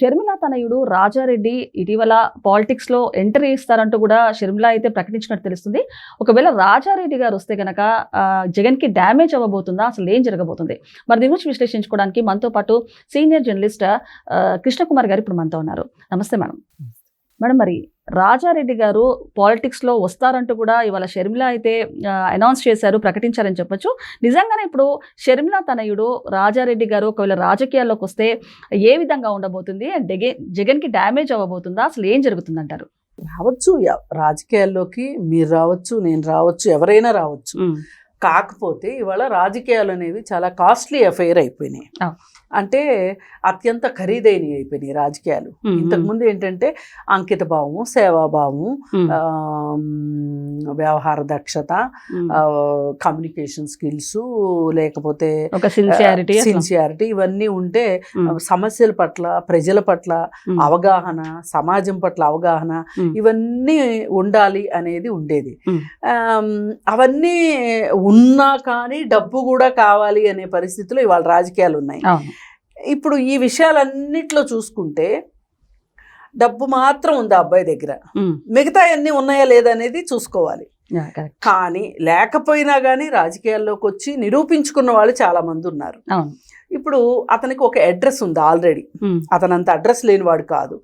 షర్మిల తనయుడు రాజారెడ్డి ఇటీవల పాలిటిక్స్లో ఎంట్రీ ఇస్తారంటూ కూడా షర్మిల అయితే ప్రకటించినట్టు తెలుస్తుంది. ఒకవేళ రాజారెడ్డి గారు వస్తే కనుక జగన్కి డ్యామేజ్ అవ్వబోతుందా? అసలు ఏం జరగబోతుంది? మరి దీని గురించి విశ్లేషించుకోవడానికి మనతో పాటు సీనియర్ జర్నలిస్ట్ కృష్ణకుమార్ గారు ఇప్పుడు మనతో ఉన్నారు. నమస్తే మేడం. మేడం మరి రాజారెడ్డి గారు పాలిటిక్స్లో వస్తారంటూ కూడా ఇవాళ షర్మిల అయితే అనౌన్స్ చేశారు ప్రకటించారని చెప్పొచ్చు. నిజంగానే ఇప్పుడు షర్మిల తనయుడు రాజారెడ్డి గారు ఒకవేళ రాజకీయాల్లోకి వస్తే ఏ విధంగా ఉండబోతుంది? డెగే జగన్కి డ్యామేజ్ అవ్వబోతుందా? అసలు ఏం జరుగుతుంది అంటారు రావచ్చు రాజకీయాల్లోకి మీరు రావచ్చు నేను రావచ్చు ఎవరైనా రావచ్చు. కాకపోతే ఇవాళ రాజకీయాలు అనేవి చాలా కాస్ట్లీ అఫైర్ అయిపోయినాయి. అంటే అత్యంత ఖరీదైనవి అయిపోయినాయి రాజకీయాలు. ఇంతకుముందు ఏంటంటే అంకిత భావము సేవాభావము వ్యవహార దక్షత కమ్యూనికేషన్ స్కిల్స్ లేకపోతే ఒక సిన్సియారిటీ సిన్సియారిటీ ఇవన్నీ ఉంటే సమస్యల పట్ల ప్రజల పట్ల అవగాహన సమాజం పట్ల అవగాహన ఇవన్నీ ఉండాలి అనేది ఉండేది. అవన్నీ ఉన్నా కానీ డబ్బు కూడా కావాలి అనే పరిస్థితిలో ఇవాళ రాజకీయాలు ఉన్నాయి. ఇప్పుడు ఈ విషయాలన్నిట్లో చూసుకుంటే డబ్బు మాత్రం ఉంది ఆ అబ్బాయి దగ్గర. మిగతా అన్నీ ఉన్నాయా లేదా అనేది చూసుకోవాలి. కానీ లేకపోయినా కానీ రాజకీయాల్లోకి వచ్చి నిరూపించుకున్న వాళ్ళు చాలా మంది ఉన్నారు ఇప్పుడు అతనికి ఒక అడ్రస్ ఉంది ఆల్రెడీ. అతనంత అడ్రస్ లేనివాడు కాదు.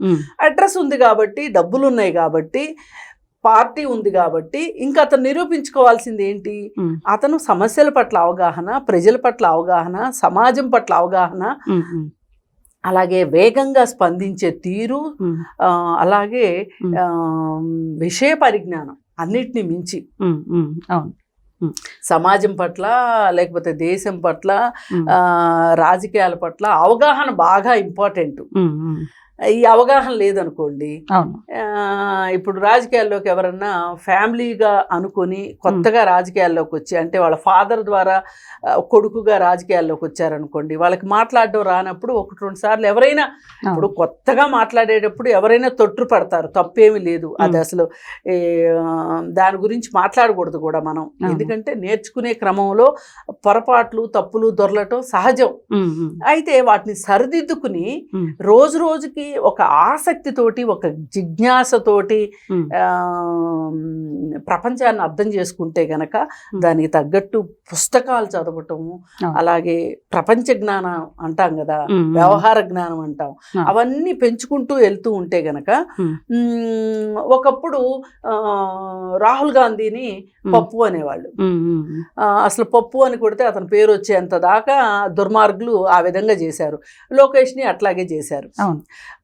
అడ్రస్ ఉంది కాబట్టి డబ్బులు ఉన్నాయి కాబట్టి పార్టీ ఉంది కాబట్టి ఇంకా అతను నిరూపించుకోవాల్సింది ఏంటి? అతను సమస్యల పట్ల అవగాహన ప్రజల పట్ల అవగాహన సమాజం పట్ల అవగాహన అలాగే వేగంగా స్పందించే తీరు అలాగే విషయ పరిజ్ఞానం అన్నిటిని మించి. అవును. సమాజం పట్ల లేకపోతే దేశం పట్ల రాజకీయాల పట్ల అవగాహన బాగా ఇంపార్టెంట్. ఈ అవగాహన లేదనుకోండి ఇప్పుడు రాజకీయాల్లోకి ఎవరన్నా ఫ్యామిలీగా అనుకొని కొత్తగా రాజకీయాల్లోకి వచ్చి అంటే వాళ్ళ ఫాదర్ ద్వారా కొడుకుగా రాజకీయాల్లోకి వచ్చారనుకోండి వాళ్ళకి మాట్లాడడం రానప్పుడు ఒకటి రెండు సార్లు ఎవరైనా ఇప్పుడు కొత్తగా మాట్లాడేటప్పుడు ఎవరైనా తొట్టు పడతారు తప్పేమీ లేదు. అది. అసలు దాని గురించి మాట్లాడకూడదు కూడా మనం. ఎందుకంటే నేర్చుకునే క్రమంలో పొరపాట్లు తప్పులు దొరలటం సహజం. అయితే వాటిని సరిదిద్దుకుని రోజు రోజుకి ఒక ఆసక్తితోటి ఒక జిజ్ఞాసతోటి ప్రపంచాన్ని అర్థం చేసుకుంటే గనక. దానికి తగ్గట్టు పుస్తకాలు చదవటము. అలాగే ప్రపంచ జ్ఞానం అంటాం కదా వ్యవహార జ్ఞానం అంటాం. అవన్నీ పెంచుకుంటూ వెళ్తూ ఉంటే గనక ఒకప్పుడు ఆ, రాహుల్ గాంధీని. పప్పు అనేవాళ్ళు. అసలు పప్పు అని కొడితే అతని పేరు వచ్చేంత దాకా దుర్మార్గులు ఆ విధంగా చేశారు. లోకేష్ని అట్లాగే చేశారు.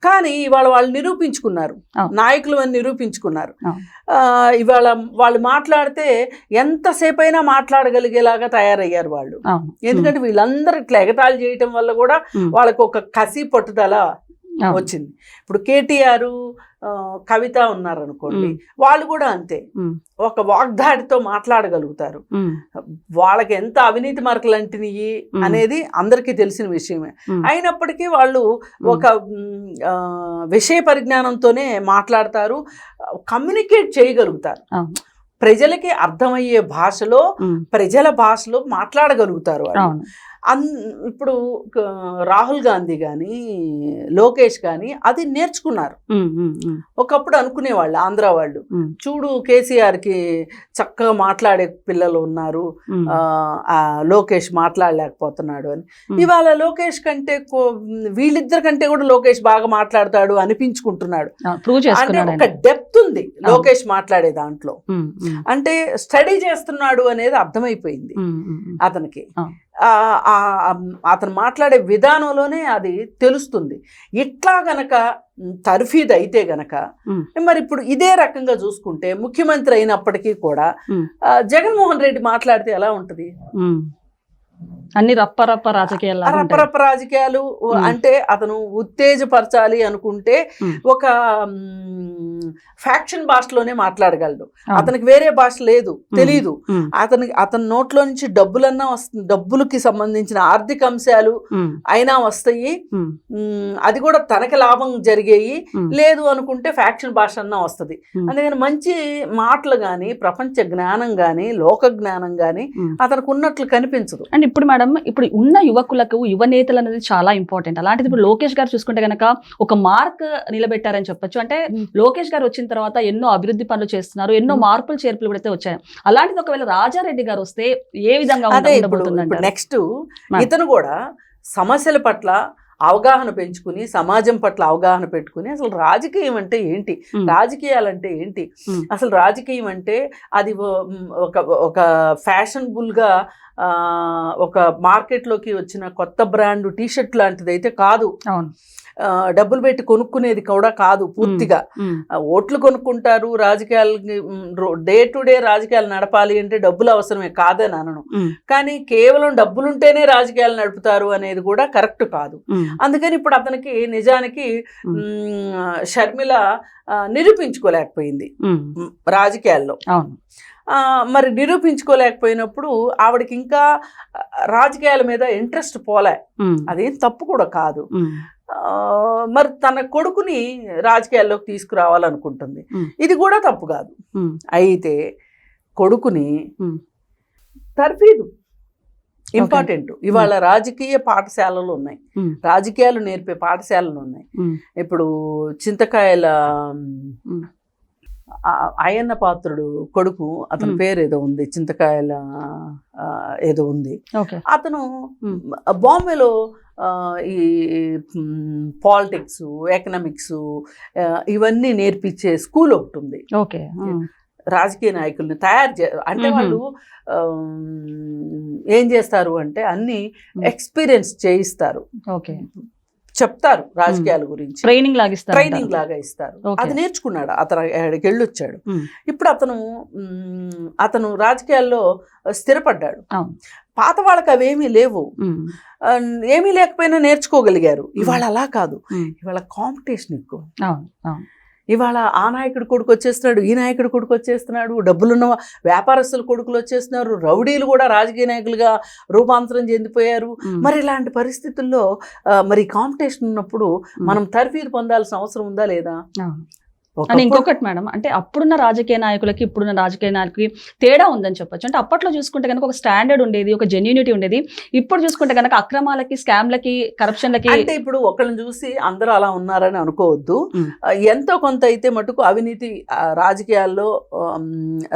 కానీ ఇవాళ వాళ్ళు నిరూపించుకున్నారు. నాయకులు అని నిరూపించుకున్నారు. ఇవాళ వాళ్ళు మాట్లాడితే ఎంతసేపు అయినా మాట్లాడగలిగేలాగా తయారయ్యారు వాళ్ళు. ఎందుకంటే వీళ్ళందరూ ఇట్లా ఎగతాళి చేయటం వల్ల కూడా వాళ్ళకు ఒక కసి పట్టుదల. వచ్చింది. ఇప్పుడు కేటీఆర్ కవిత ఉన్నారనుకోండి వాళ్ళు కూడా అంతే. ఒక వాగ్దాడితో మాట్లాడగలుగుతారు. వాళ్ళకి ఎంత అవినీతి మార్కులు అంటినయి ఉమ్, అనేది అందరికీ తెలిసిన విషయమే. అయినప్పటికీ వాళ్ళు ఒక విషయ పరిజ్ఞానంతోనే మాట్లాడతారు కమ్యూనికేట్ చేయగలుగుతారు. ప్రజలకి అర్థమయ్యే భాషలో ప్రజల భాషలో మాట్లాడగలుగుతారు అన్ ఇప్పుడు రాహుల్ గాంధీ కానీ లోకేష్ కానీ అది నేర్చుకున్నారు. ఒకప్పుడు అనుకునేవాళ్ళు ఆంధ్ర వాళ్ళు. చూడు కేసీఆర్కి చక్కగా మాట్లాడే పిల్లలు ఉన్నారు. లోకేష్ మాట్లాడలేకపోతున్నాడు అని. ఇవాళ లోకేష్ కంటే వీళ్ళిద్దరి కంటే కూడా లోకేష్ బాగా మాట్లాడతాడు అనిపించుకుంటున్నాడు. అంటే ఒక. డెప్త్ ఉంది లోకేష్ మాట్లాడే దాంట్లో. అంటే స్టడీ చేస్తున్నాడు అనేది అర్థమైపోయింది అతనికి. అతను మాట్లాడే విధానంలోనే అది తెలుస్తుంది. ఇట్లా గనక తర్ఫీద్ అయితే గనక మరి ఇప్పుడు ఇదే రకంగా చూసుకుంటే ముఖ్యమంత్రి అయినప్పటికీ కూడా జగన్మోహన్ రెడ్డి మాట్లాడితే ఎలా ఉంటుంది. అన్ని రప్ప రప్ప రాజకీయాలు. రపరప రాజకీయాలు. అంటే అతను ఉత్తేజపరచాలి అనుకుంటే. ఒక ఫ్యాక్షన్ భాషలోనే మాట్లాడగలడు. అతనికి వేరే భాష లేదు తెలీదు ఉమ్, అతనికి అతని నోట్లో నుంచి డబ్బులన్నా వస్తుంది డబ్బులకి సంబంధించిన ఆర్థిక అంశాలు అయినా వస్తాయి అది కూడా తనకి లాభం జరిగేయి లేదు అనుకుంటే ఫ్యాక్షన్ భాష అన్నా వస్తుంది. అందుకని మంచి మాటలు కానీ ప్రపంచ జ్ఞానం కానీ లోక జ్ఞానం కానీ. అతనికి ఉన్నట్లు కనిపించదు ఇప్పుడు మేడం ఇప్పుడు ఉన్న యువకులకు యువ నేతలు అనేది చాలా ఇంపార్టెంట్. అలాంటిది ఇప్పుడు లోకేష్ గారు చూసుకుంటే గనక ఒక మార్క్ నిలబెట్టారని చెప్పొచ్చు. అంటే. లోకేష్ గారు వచ్చిన తర్వాత ఎన్నో అభివృద్ధి పనులు చేస్తున్నారు ఎన్నో. మార్పులు చేర్పులు కూడా అయితే వచ్చాయి. అలాంటిది ఒకవేళ రాజారెడ్డి గారు వస్తే ఏ విధంగా నెక్స్ట్. ఇతను కూడా సమస్యల పట్ల అవగాహన పెంచుకుని సమాజం పట్ల అవగాహన పెట్టుకుని అసలు రాజకీయం అంటే ఏంటి? రాజకీయాలంటే ఏంటి? అసలు రాజకీయం అంటే అది ఒక ఒక ఫ్యాషనబుల్గా ఒక మార్కెట్లోకి వచ్చిన కొత్త బ్రాండ్ టీషర్ట్ లాంటిది అయితే కాదు డబ్బులు పెట్టి కొనుక్కునేది కూడా కాదు పూర్తిగా. ఓట్లు కొనుక్కుంటారు రాజకీయాలు డే టు డే రాజకీయాలు నడపాలి అంటే డబ్బులు అవసరమే కాదని అనను. కానీ కేవలం డబ్బులుంటేనే రాజకీయాలు నడుపుతారు అనేది కూడా కరెక్ట్ కాదు. అందుకని ఇప్పుడు అతనికి నిజానికి షర్మిల నిరూపించుకోలేకపోయింది. రాజకీయాల్లో. అవును. మరి నిరూపించుకోలేకపోయినప్పుడు ఆవిడకి ఇంకా రాజకీయాల మీద ఇంట్రెస్ట్ పోలే. అదేం తప్పు కూడా కాదు. మరి తన కొడుకుని రాజకీయాల్లోకి తీసుకురావాలనుకుంటుంది. ఇది కూడా తప్పు కాదు. అయితే కొడుకుని. తర్ఫీదు ఇంపార్టెంట్. ఇవాళ రాజకీయ పాఠశాలలు ఉన్నాయి. రాజకీయాలు నేర్పే పాఠశాలలు ఉన్నాయి. ఇప్పుడు చింతకాయల అయ్యన్న పాత్రుడు కొడుకు అతని. పేరు ఏదో ఉంది చింతకాయల ఏదో ఉంది ఓకే అతను. బాంబేలో ఈ పాలిటిక్స్ ఎకనామిక్స్ ఇవన్నీ నేర్పించే స్కూల్ ఒకటి ఉంది ఓకే రాజకీయ నాయకుల్ని తయారు చే అంటే. వాళ్ళు ఏం చేస్తారు అంటే అన్ని. ఎక్స్పీరియన్స్ చేయిస్తారు ఓకే చెప్తారు రాజకీయాల గురించి. ట్రైనింగ్ లాగిస్తారు ట్రైనింగ్ లాగా ఇస్తారు. అది నేర్చుకున్నాడు. అతను ఆడికి వెళ్ళొచ్చాడు. ఇప్పుడు అతను అతను రాజకీయాల్లో స్థిరపడ్డాడు. పాత వాళ్ళకి అవేమీ లేవు. ఏమీ లేకపోయినా నేర్చుకోగలిగారు. ఇవాళ అలా కాదు. ఇవాళ కాంపిటీషన్ ఎక్కువ. ఇవాళ ఆ నాయకుడు కొడుకు వచ్చేస్తున్నాడు ఈ నాయకుడు కొడుకు వచ్చేస్తున్నాడు డబ్బులున్న వ్యాపారస్తుల కొడుకులు వచ్చేస్తున్నారు రౌడీలు కూడా రాజకీయ నాయకులుగా రూపాంతరం చెందిపోయారు. మరి ఇలాంటి పరిస్థితుల్లో మరి కాంపిటీషన్ ఉన్నప్పుడు మనం తర్ఫీదు పొందాల్సిన అవసరం ఉందా లేదా? అని ఇంకొకటి మేడం అంటే అప్పుడున్న రాజకీయ నాయకులకి ఇప్పుడున్న రాజకీయ నాయకులకి తేడా ఉందని చెప్పొచ్చు. అంటే అప్పట్లో చూసుకుంటే కనుక ఒక స్టాండర్డ్ ఉండేది ఒక జెన్యూనిటీ ఉండేది. ఇప్పుడు చూసుకుంటే కనుక అక్రమాలకి స్కామ్లకి కరప్షన్లకి అంటే ఇప్పుడు ఒకళ్ళని చూసి అందరూ అలా ఉన్నారని అనుకోవద్దు. ఎంతో కొంత అయితే మటుకు అవినీతి రాజకీయాల్లో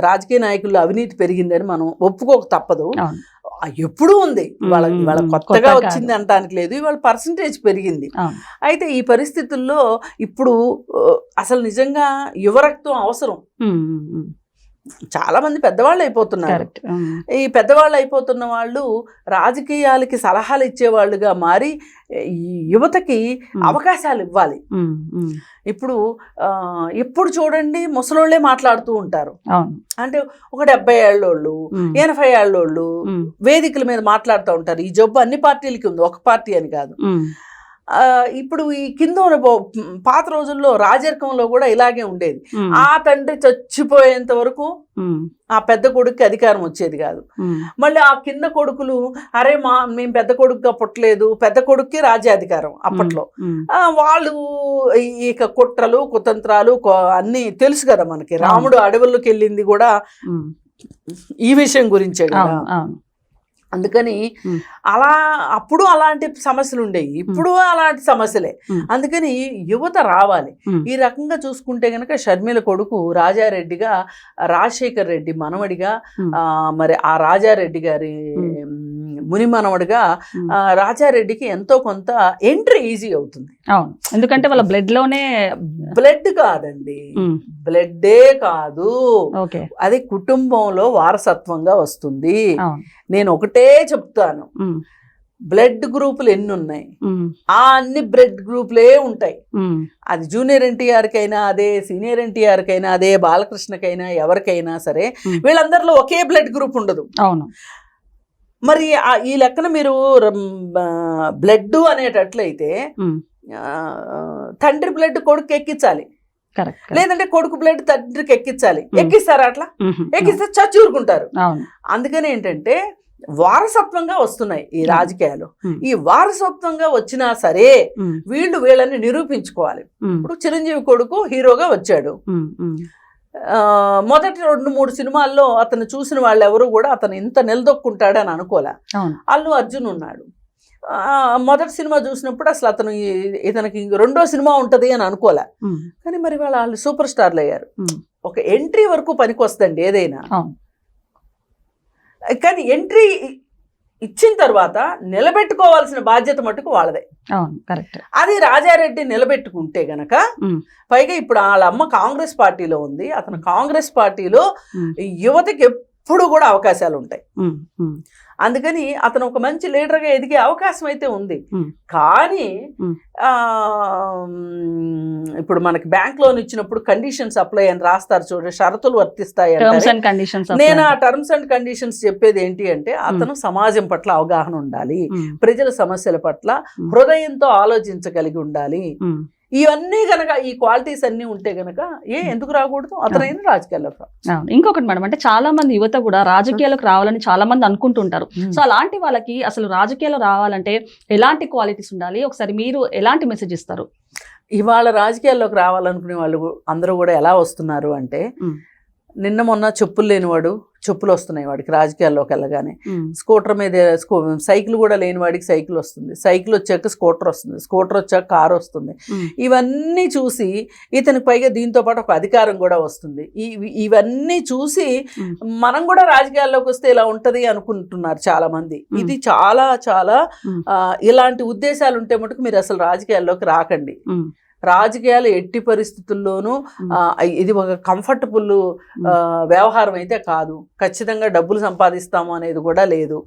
రాజకీయ నాయకుల్లో అవినీతి పెరిగిందని మనం ఒప్పుకోక తప్పదు. ఎప్పుడూ ఉంది. ఇవాళ మ్, కొత్తగా కొత్త వచ్చింది అనటానికి లేదు. ఇవాళ పర్సంటేజ్ పెరిగింది. అయితే ఈ పరిస్థితుల్లో ఇప్పుడు అసలు నిజంగా యువరక్తం అవసరం. చాలా మంది పెద్దవాళ్ళు అయిపోతున్నారు. ఈ పెద్దవాళ్ళు అయిపోతున్న వాళ్ళు రాజకీయాలకి సలహాలు ఇచ్చేవాళ్ళుగా మారి ఈ యువతకి అవకాశాలు ఇవ్వాలి. ఇప్పుడు ఆ, ఎప్పుడు చూడండి ముసలోళ్ళే మాట్లాడుతూ ఉంటారు. అంటే ఒక డెబ్బై ఏళ్ళోళ్ళు ఎనభై ఏళ్ళోళ్ళు వేదికల మీద మాట్లాడుతూ ఉంటారు. ఈ జబ్బు అన్ని పార్టీలకి ఉంది. ఒక పార్టీ అని కాదు. ఇప్పుడు ఈ కింద పాత రోజుల్లో రాజరికంలో కూడా ఇలాగే ఉండేది. ఆ తండ్రి చచ్చిపోయేంత వరకు ఆ పెద్ద కొడుకుకి అధికారం వచ్చేది కాదు. మళ్ళీ ఆ కింద కొడుకులు అరే మా మేము పెద్ద కొడుకుగా పుట్టలేదు పెద్ద కొడుక్కి రాజ్యాధికారం అప్పట్లో. వాళ్ళు ఈ- ఇక కుట్రలు కుతంత్రాలు అన్నీ తెలుసు కదా మనకి. రాముడు అడవుల్లోకి వెళ్ళింది కూడా ఈ విషయం గురించే కదా. అందుకని. అలా అప్పుడు అలాంటి సమస్యలు ఉండేవి. ఇప్పుడు అలాంటి సమస్యలే. అందుకని యువత రావాలి. ఈ రకంగా చూసుకుంటే గనక షర్మిల కొడుకు రాజారెడ్డిగా రాజశేఖర్ రెడ్డి మనవడిగా మరి ఆ రాజారెడ్డి గారి ముని మనవడిగా రాజారెడ్డికి ఎంతో కొంత ఎంట్రీ ఈజీ అవుతుంది. అవును. ఎందుకంటే వాళ్ళ బ్లడ్లోనే బ్లడ్ కాదండి. బ్లడ్డే కాదు. అది కుటుంబంలో వారసత్వంగా వస్తుంది. నేను ఒకటే చెప్తాను. బ్లడ్ గ్రూపులు ఎన్ని ఉన్నాయి? ఆ అన్ని బ్లడ్ గ్రూపులే ఉంటాయి. అది జూనియర్ ఎన్టీఆర్కైనా అదే సీనియర్ ఎన్టీఆర్కైనా అదే బాలకృష్ణకైనా ఎవరికైనా సరే. వీళ్ళందరిలో ఒకే బ్లడ్ గ్రూప్ ఉండదు. అవును. మరి ఈ లెక్కన మీరు బ్లడ్ అనేటట్లయితే తండ్రి బ్లడ్ కొడుకు ఎక్కించాలి. లేదంటే కొడుకు బ్లడ్ తండ్రికి ఎక్కించాలి. ఎక్కిస్తారా అట్లా? ఎక్కిస్తే చచ్చూరుకుంటారు. అందుకని ఏంటంటే వారసత్వంగా వస్తున్నాయి ఈ. రాజకీయాలు. ఈ వారసత్వంగా వచ్చినా సరే వీళ్ళు వీళ్ళని నిరూపించుకోవాలి. ఇప్పుడు చిరంజీవి కొడుకు హీరోగా వచ్చాడు. మొదటి రెండు మూడు సినిమాల్లో అతను చూసిన వాళ్ళు ఎవరు కూడా అతను ఇంత నిలదొక్కుంటాడని అనుకోలే. అల్లు అర్జున్ ఉన్నాడు. ఆ, మొదటి సినిమా చూసినప్పుడు అసలు అతను ఇతనికి రెండో సినిమా ఉంటుంది అని అనుకోలే. కానీ మరి వాళ్ళ వాళ్ళు సూపర్ స్టార్లు అయ్యారు. ఒక ఎంట్రీ వరకు పనికి వస్తుందండి ఏదైనా కానీ ఎంట్రీ ఇచ్చిన తర్వాత నిలబెట్టుకోవాల్సిన బాధ్యత మటుకు వాళ్ళదే. అవును కరెక్ట్ అది రాజారెడ్డి నిలబెట్టుకుంటే గనక. పైగా ఇప్పుడు వాళ్ళ అమ్మ కాంగ్రెస్ పార్టీలో ఉంది అతను కాంగ్రెస్ పార్టీలో. యువతకి ఎప్పుడు కూడా అవకాశాలు ఉంటాయి అందుకని అతను ఒక మంచి లీడర్గా ఎదిగే అవకాశం అయితే ఉంది. కానీ ఇప్పుడు మనకి బ్యాంక్ లోన్ ఇచ్చినప్పుడు కండిషన్స్ అప్లై అని రాస్తారు చూడండి షరతులు వర్తిస్తాయి నేను ఆ టర్మ్స్ అండ్ కండిషన్స్ చెప్పేది ఏంటి అంటే అతను సమాజం పట్ల అవగాహన ఉండాలి ప్రజల సమస్యల పట్ల. హృదయంతో ఆలోచించగలిగి ఉండాలి. ఇవన్నీ గనక ఈ క్వాలిటీస్ అన్నీ ఉంటే గనక ఏ ఎందుకు రాకూడదు? అతనైనా రాజకీయాల్లో రా. అవును. ఇంకొకటి మేడం అంటే చాలా మంది యువత కూడా రాజకీయాలకు రావాలని చాలా మంది అనుకుంటుంటారు సో అలాంటి వాళ్ళకి అసలు రాజకీయాలు రావాలంటే ఎలాంటి క్వాలిటీస్ ఉండాలి? ఒకసారి మీరు ఎలాంటి మెసేజ్ ఇస్తారు? ఇవాళ రాజకీయాల్లోకి రావాలనుకునే వాళ్ళు అందరూ కూడా ఎలా వస్తున్నారు అంటే Hmm. నిన్న మొన్న చెప్పులు లేనివాడు చెప్పులు వస్తున్నాయి వాడికి రాజకీయాల్లోకి వెళ్ళగానే. స్కూటర్ మీద స్కూ- సైకిల్ కూడా లేని వాడికి సైకిల్ వస్తుంది. సైకిల్ వచ్చాక స్కూటర్ వస్తుంది. స్కూటర్ వచ్చాక కారు వస్తుంది. ఇవన్నీ చూసి ఇతనికి పైగా దీంతో పాటు ఒక అధికారం కూడా వస్తుంది. ఈ- ఇవన్నీ చూసి. మనం కూడా రాజకీయాల్లోకి వస్తే ఇలా ఉంటది అనుకుంటున్నారు చాలా మంది. ఇది చాలా చాలా ఇలాంటి ఉద్దేశాలు ఉంటే మటుకు మీరు అసలు రాజకీయాల్లోకి రాకండి. రాజకీయాలు ఎట్టి పరిస్థితుల్లోనూ ఇది ఒక కంఫర్టబుల్ వ్యవహారం అయితే కాదు. ఖచ్చితంగా డబ్బులు సంపాదిస్తాము అనేది కూడా లేదు.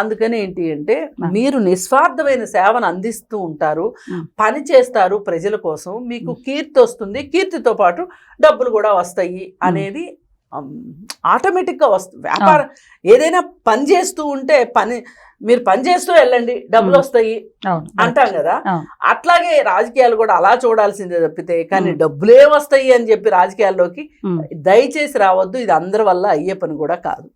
అందుకని ఏంటి అంటే. మీరు నిస్వార్థమైన సేవను అందిస్తూ ఉంటారు. పని చేస్తారు ప్రజల కోసం మీకు కీర్తి వస్తుంది కీర్తితో పాటు డబ్బులు కూడా వస్తాయి అనేది ఆటోమేటిక్గా వస్తుంది వ్యాపారం ఏదైనా పని చేస్తూ ఉంటే పని మీరు పని చేస్తూ వెళ్ళండి డబ్బులు. వస్తాయి అంటాం కదా. అట్లాగే రాజకీయాలు కూడా అలా చూడాల్సిందే తప్పితే కానీ. డబ్బులే వస్తాయి అని చెప్పి రాజకీయాల్లోకి. దయచేసి రావద్దు ఇది అందరి వల్ల అయ్యే పని కూడా కాదు